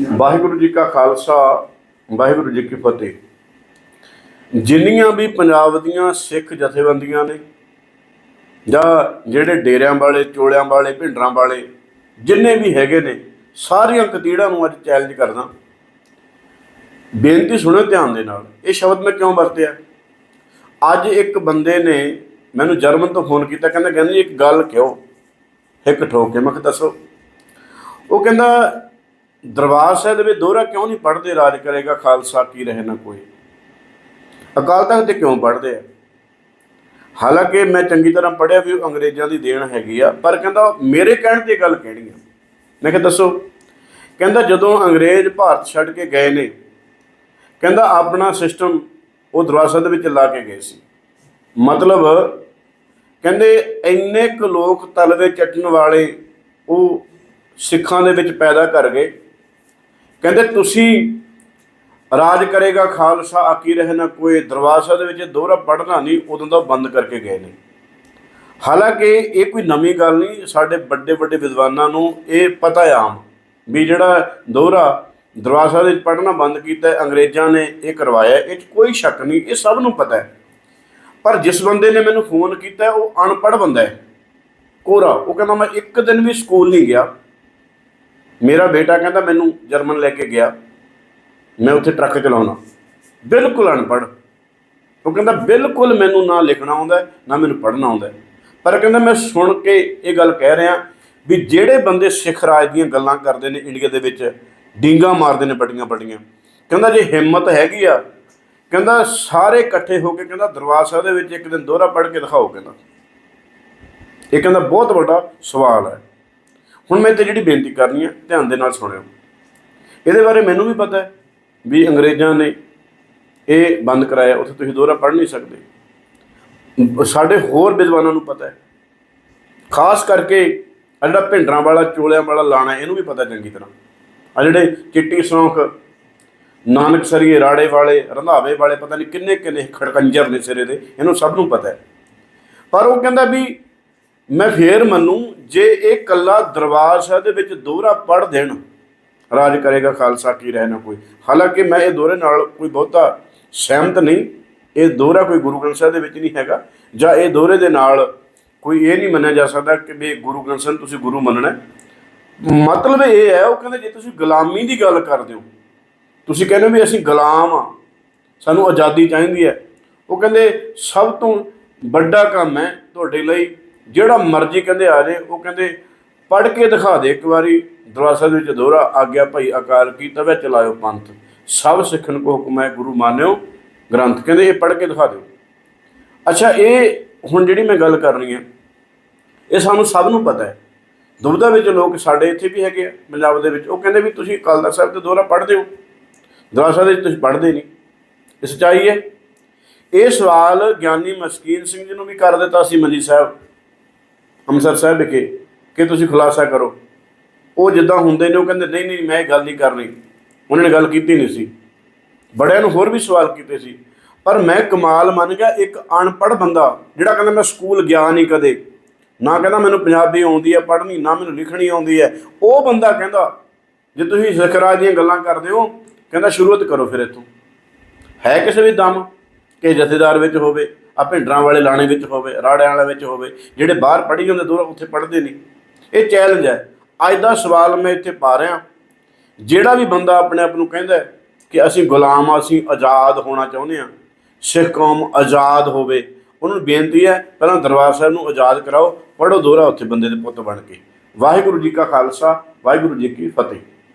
ਵਾਹਿਗੁਰੂ ਜੀ ਕਾ ਖਾਲਸਾ, ਵਾਹਿਗੁਰੂ ਜੀ ਕੀ ਫਤਿਹ। ਜਿੰਨੀਆਂ ਵੀ ਪੰਜਾਬ ਦੀਆਂ ਸਿੱਖ ਜਥੇਬੰਦੀਆਂ ਨੇ ਜਾਂ ਜਿਹੜੇ ਡੇਰਿਆਂ ਵਾਲੇ, ਚੋਲਿਆਂ ਵਾਲੇ, ਭਿੰਡਰਾਂ ਵਾਲੇ, ਜਿੰਨੇ ਵੀ ਹੈਗੇ ਨੇ, ਸਾਰੀਆਂ ਕਤੀੜਾਂ ਨੂੰ ਅੱਜ ਚੈਲੰਜ ਕਰਦਾ। ਬੇਨਤੀ ਸੁਣੋ ਧਿਆਨ ਦੇ ਨਾਲ, ਇਹ ਸ਼ਬਦ ਮੈਂ ਕਿਉਂ ਵਰਤਿਆ? ਅੱਜ ਇੱਕ ਬੰਦੇ ਨੇ ਮੈਨੂੰ ਜਰਮਨ ਤੋਂ ਫੋਨ ਕੀਤਾ, ਕਹਿੰਦਾ, ਕਹਿੰਦੇ, ਇੱਕ ਗੱਲ ਕਿਉਂ? ਇੱਕ ਠੋਕ ਕੇ ਮੈਂ ਕਿਹਾ, ਦੱਸੋ। ਉਹ ਕਹਿੰਦਾ ਦਰਬਾਰ ਸਾਹਿਬ ਦੇ ਵਿੱਚ ਦੋਹਰਾ ਕਿਉਂ ਨਹੀਂ ਪੜ੍ਹਦੇ? ਰਾਜ ਕਰੇਗਾ, ਖਾਲਸਾ ਕੀ ਰਹੇ ਨਾ ਕੋਈ। ਅਕਾਲ ਤਖਤ ਤੇ ਕਿਉਂ ਪੜ੍ਹਦੇ ਆ? ਹਾਲਾਂਕਿ ਮੈਂ ਚੰਗੀ ਤਰ੍ਹਾਂ ਪੜ੍ਹਿਆ ਵੀ ਉਹ ਅੰਗਰੇਜ਼ਾਂ ਦੀ ਦੇਣ ਹੈਗੀ ਆ, ਪਰ ਕਹਿੰਦਾ ਮੇਰੇ ਕਹਿਣ ਤੇ ਗੱਲ ਕਹਿਣੀ ਆ? ਮੈਂ ਕਿਹਾ, ਦੱਸੋ। ਕਹਿੰਦਾ, ਜਦੋਂ ਅੰਗਰੇਜ਼ ਭਾਰਤ ਛੱਡ ਕੇ ਗਏ ਨੇ, ਕਹਿੰਦਾ, ਆਪਣਾ ਸਿਸਟਮ ਉਹ ਦਰਬਾਰ ਸਾਹਿਬ ਦੇ ਵਿੱਚ ਲਾ ਕੇ ਗਏ ਸੀ। ਮਤਲਬ ਕਹਿੰਦੇ, ਇੰਨੇ ਕੁ ਲੋਕ ਤਲਵੇ ਚੱਟਣ ਵਾਲੇ ਉਹ ਸਿੱਖਾਂ ਦੇ ਵਿੱਚ ਪੈਦਾ ਕਰ ਗਏ। ਕਹਿੰਦੇ ਤੁਸੀਂ ਰਾਜ ਕਰੇਗਾ ਖਾਲਸਾ ਆਕੀ ਰਹੇ ਨਾ ਕੋਈ। ਦਰਬਾਰ ਸਾਹਿਬ ਦੇ ਵਿੱਚ ਦੋਹਰਾ ਪੜ੍ਹਨਾ ਨਹੀਂ, ਉਦੋਂ ਦਾ ਬੰਦ ਕਰਕੇ ਗਏ ਨੇ। ਹਾਲਾਂਕਿ ਇਹ ਕੋਈ ਨਵੀਂ ਗੱਲ ਨਹੀਂ, ਸਾਡੇ ਵੱਡੇ ਵੱਡੇ ਵਿਦਵਾਨਾਂ ਨੂੰ ਇਹ ਪਤਾ ਹੈ ਆਮ ਵੀ ਜਿਹੜਾ ਦੋਹਰਾ ਦਰਵਾਜ਼ਾ ਦੇ ਵਿੱਚ ਪੜ੍ਹਨਾ ਬੰਦ ਕੀਤਾ ਅੰਗਰੇਜ਼ਾਂ ਨੇ ਇਹ ਕਰਵਾਇਆ ਇਹ 'ਚ ਕੋਈ ਸ਼ੱਕ ਨਹੀਂ, ਇਹ ਸਭ ਨੂੰ ਪਤਾ ਹੈ। ਪਰ ਜਿਸ ਬੰਦੇ ਨੇ ਮੈਨੂੰ ਫੋਨ ਕੀਤਾ, ਉਹ ਅਨਪੜ੍ਹ ਬੰਦਾ ਹੈ। ਕੋਰਾ, ਉਹ ਕਹਿੰਦਾ ਮੈਂ ਇੱਕ ਦਿਨ ਵੀ ਸਕੂਲ ਨਹੀਂ ਗਿਆ। ਮੇਰਾ ਬੇਟਾ ਕਹਿੰਦਾ ਮੈਨੂੰ ਜਰਮਨ ਲੈ ਕੇ ਗਿਆ। ਮੈਂ ਉੱਥੇ ਟਰੱਕ ਚਲਾਉਣਾ। ਬਿਲਕੁਲ ਅਨਪੜ੍ਹ। ਉਹ ਕਹਿੰਦਾ, ਬਿਲਕੁਲ ਮੈਨੂੰ ਨਾ ਲਿਖਣਾ ਆਉਂਦਾ, ਨਾ ਮੈਨੂੰ ਪੜ੍ਹਨਾ ਆਉਂਦਾ। ਪਰ ਕਹਿੰਦਾ, ਮੈਂ ਸੁਣ ਕੇ ਇਹ ਗੱਲ ਕਹਿ ਰਿਹਾ ਵੀ ਜਿਹੜੇ ਬੰਦੇ ਸਿੱਖ ਰਾਜ ਦੀਆਂ ਗੱਲਾਂ ਕਰਦੇ ਨੇ ਇੰਡੀਆ ਦੇ ਵਿੱਚ, ਡਿੰਗਾ ਮਾਰਦੇ ਨੇ ਵੱਡੀਆਂ ਵੱਡੀਆਂ ਕਹਿੰਦਾ, ਜੇ ਹਿੰਮਤ ਹੈਗੀ ਆ, ਕਹਿੰਦਾ, ਸਾਰੇ ਇਕੱਠੇ ਹੋ ਕੇ ਕਹਿੰਦਾ, ਦਰਬਾਰ ਸਾਹਿਬ ਦੇ ਵਿੱਚ ਇੱਕ ਦਿਨ ਦੋਹਰਾ ਪੜ੍ਹ ਕੇ ਦਿਖਾਓ ਕਹਿੰਦਾ। ਇਹ ਕਹਿੰਦਾ, ਬਹੁਤ ਵੱਡਾ ਸਵਾਲ ਹੈ। ਹੁਣ ਮੈਂ ਤੇ ਜਿਹੜੀ ਬੇਨਤੀ ਕਰਨੀ ਹੈ ਧਿਆਨ ਦੇ ਨਾਲ ਸੁਣਿਓ। ਇਹਦੇ ਬਾਰੇ ਮੈਨੂੰ ਵੀ ਪਤਾ ਹੈ ਵੀ ਅੰਗਰੇਜ਼ਾਂ ਨੇ ਇਹ ਬੰਦ ਕਰਾਇਆ, ਉੱਥੇ ਤੁਸੀਂ ਦੋਹਰਾ ਪੜ੍ਹ ਨਹੀਂ ਸਕਦੇ। ਸਾਡੇ ਹੋਰ ਵਿਦਵਾਨਾਂ ਨੂੰ ਪਤਾ ਹੈ। ਖਾਸ ਕਰਕੇ ਆਹ ਜਿਹੜਾ ਭਿੰਡਰਾਂ ਵਾਲਾ, ਚੋਲਿਆਂ ਵਾਲਾ ਲਾਣਾ, ਇਹਨੂੰ ਵੀ ਪਤਾ ਚੰਗੀ ਤਰ੍ਹਾਂ। ਆ ਜਿਹੜੇ ਚਿੱਟੀ ਸੌਂਖ, ਨਾਨਕ ਸਰੀਏ ਰਾੜੇ ਵਾਲੇ, ਰੰਧਾਵੇ ਵਾਲੇ, ਪਤਾ ਨਹੀਂ ਕਿੰਨੇ ਕਿੰਨੇ ਖੜਕੰਜਰ ਨੇ ਸਿਰੇ ਦੇ, ਇਹਨੂੰ ਸਭ ਨੂੰ ਪਤਾ ਹੈ। ਪਰ ਉਹ ਕਹਿੰਦਾ ਵੀ ਮੈਂ ਫੇਰ ਮੰਨੂ, ਜੇ ਇਹ ਕੱਲਾ ਦਰਬਾਰ ਸਾਹਿਬ ਦੇ ਵਿੱਚ ਦੋਹਰਾ ਪੜ੍ਹ ਦੇਣ, ਰਾਜ ਕਰੇਗਾ ਖਾਲਸਾ ਕੀ ਰਹਿਣਾ ਕੋਈ। ਹਾਲਾਂਕਿ ਮੈਂ ਇਹ ਦੋਹਰੇ ਨਾਲ ਕੋਈ ਬਹੁਤਾ ਸਹਿਮਤ ਨਹੀਂ, ਇਹ ਦੋਹਰਾ ਕੋਈ ਗੁਰੂ ਗ੍ਰੰਥ ਸਾਹਿਬ ਦੇ ਵਿੱਚ ਨਹੀਂ ਹੈਗਾ, ਜਾਂ ਇਹ ਦੋਹਰੇ ਦੇ ਨਾਲ ਕੋਈ ਇਹ ਨਹੀਂ ਮੰਨਿਆ ਜਾ ਸਕਦਾ ਕਿ ਵੀ ਗੁਰੂ ਗ੍ਰੰਥ ਸਾਹਿਬ ਤੁਸੀਂ ਗੁਰੂ ਮੰਨਣਾ ਮਤਲਬ ਇਹ ਹੈ, ਉਹ ਕਹਿੰਦੇ ਜੇ ਤੁਸੀਂ ਗੁਲਾਮੀ ਦੀ ਗੱਲ ਕਰਦੇ ਹੋ, ਤੁਸੀਂ ਕਹਿੰਦੇ ਵੀ ਅਸੀਂ ਗੁਲਾਮ ਆ ਸਾਨੂੰ ਆਜ਼ਾਦੀ ਚਾਹੀਦੀ ਹੈ। ਉਹ ਕਹਿੰਦੇ ਸਭ ਤੋਂ ਵੱਡਾ ਕੰਮ ਹੈ ਤੁਹਾਡੇ ਲਈ ਜਿਹੜਾ ਮਰਜ਼ੀ ਕਹਿੰਦੇ ਆ ਜੇ, ਉਹ ਕਹਿੰਦੇ, ਪੜ੍ਹ ਕੇ ਦਿਖਾ ਦੇ ਇੱਕ ਵਾਰੀ। ਦਰਵਾਸਾ ਦੇ ਵਿੱਚ ਦੋਹਰਾ ਆਗਿਆ ਭਾਈ ਅਕਾਲ ਕੀ ਤਵੇ ਚਲਾਇਓ ਪੰਥ। ਸਭ ਸਿੱਖਣ ਕੋ ਹੁਕਮ ਹੈ, ਗੁਰੂ ਮਾਨਿਓ। ਗ੍ਰੰਥ ਕਹਿੰਦੇ, ਇਹ ਪੜ੍ਹ ਕੇ ਦਿਖਾ ਦਿਓ। ਅੱਛਾ, ਇਹ ਹੁਣ ਜਿਹੜੀ ਮੈਂ ਗੱਲ ਕਰਨੀ ਹੈ, ਇਹ ਸਾਨੂੰ ਸਭ ਨੂੰ ਪਤਾ ਹੈ। ਦੁਬਦਾ ਵਿੱਚ ਲੋਕ ਸਾਡੇ ਇੱਥੇ ਵੀ ਹੈਗੇ ਆ, ਪੰਜਾਬ ਦੇ ਵਿੱਚ। ਉਹ ਕਹਿੰਦੇ ਵੀ ਤੁਸੀਂ ਅਕਾਲ ਸਾਹਿਬ ਤੇ ਦੋਹਰਾ ਪੜ੍ਹਦੇ ਹੋ। ਦਰਵਾਸਾ ਦੇ ਵਿੱਚ ਤੁਸੀਂ ਪੜ੍ਹਦੇ ਨਹੀਂ। ਇਹ ਸੱਚਾਈ ਹੈ। ਇਹ ਸਵਾਲ ਗਿਆਨੀ ਮਸਕੀਨ ਸਿੰਘ ਜੀ ਨੂੰ ਵੀ ਕਰ ਦਿੱਤਾ ਸੀ ਮੰਜੀ ਸਾਹਿਬ। ਅੰਮ੍ਰਿਤਸਰ ਸਾਹਿਬ ਵਿਖੇ ਕਿ ਤੁਸੀਂ ਖੁਲਾਸਾ ਕਰੋ। ਉਹ ਜਿੱਦਾਂ ਹੁੰਦੇ ਨੇ, ਉਹ ਕਹਿੰਦੇ, ਨਹੀਂ ਨਹੀਂ, ਮੈਂ ਇਹ ਗੱਲ ਨਹੀਂ ਕਰਨੀ। ਉਹਨਾਂ ਨੇ ਗੱਲ ਕੀਤੀ ਨਹੀਂ ਸੀ। ਬੜਿਆਂ ਨੂੰ ਹੋਰ ਵੀ ਸਵਾਲ ਕੀਤੇ ਸੀ। ਪਰ ਮੈਂ ਕਮਾਲ ਮੰਨ ਗਿਆ, ਇੱਕ ਅਨਪੜ੍ਹ ਬੰਦਾ, ਜਿਹੜਾ ਕਹਿੰਦਾ, ਮੈਂ ਸਕੂਲ ਗਿਆ ਨਹੀਂ ਕਦੇ। ਨਾ ਕਹਿੰਦਾ, ਮੈਨੂੰ ਪੰਜਾਬੀ ਆਉਂਦੀ ਹੈ ਪੜ੍ਹਨੀ, ਨਾ ਮੈਨੂੰ ਲਿਖਣੀ ਆਉਂਦੀ ਹੈ। ਉਹ ਬੰਦਾ ਕਹਿੰਦਾ, ਜੇ ਤੁਸੀਂ ਸਿੱਖ ਰਾਜ ਦੀਆਂ ਗੱਲਾਂ ਕਰਦੇ ਹੋ, ਕਹਿੰਦਾ, ਸ਼ੁਰੂਆਤ ਕਰੋ ਫਿਰ ਇੱਥੋਂ। ਹੈ ਕਿਸੇ ਵੀ ਦਮ ਕਿ ਜਥੇਦਾਰ ਵਿੱਚ ਹੋਵੇ। ਆ ਭਿੰਡਰਾਂ ਵਾਲੇ ਲਾਣੇ ਵਿੱਚ ਹੋਵੇ, ਰਾੜਿਆਂ ਵਾਲੇ ਵਿੱਚ ਹੋਵੇ, ਜਿਹੜੇ ਬਾਹਰ ਪੜ੍ਹੀ ਜਾਂਦੇ, ਦੂਰ ਉੱਥੇ ਪੜ੍ਹਦੇ ਨਹੀਂ। ਇਹ ਚੈਲੰਜ ਹੈ। ਅੱਜ ਦਾ ਸਵਾਲ ਮੈਂ ਇੱਥੇ ਪਾ ਰਿਹਾ। ਜਿਹੜਾ ਵੀ ਬੰਦਾ ਆਪਣੇ ਆਪ ਨੂੰ ਕਹਿੰਦਾ ਕਿ ਅਸੀਂ ਗੁਲਾਮ ਆ ਅਸੀਂ ਆਜ਼ਾਦ ਹੋਣਾ ਚਾਹੁੰਦੇ ਹਾਂ, ਸਿੱਖ ਕੌਮ ਆਜ਼ਾਦ ਹੋਵੇ, ਉਹਨਾਂ ਨੂੰ ਬੇਨਤੀ ਹੈ, ਪਹਿਲਾਂ ਦਰਬਾਰ ਸਾਹਿਬ ਨੂੰ ਆਜ਼ਾਦ ਕਰਾਓ ਪੜੋ ਦੋਹਰਾ ਉੱਥੇ ਬੰਦੇ ਦੇ ਪੁੱਤ ਬਣ ਕੇ। ਵਾਹਿਗੁਰੂ ਜੀ ਕਾ ਖਾਲਸਾ, ਵਾਹਿਗੁਰੂ ਜੀ ਕੀ ਫਤਿਹ।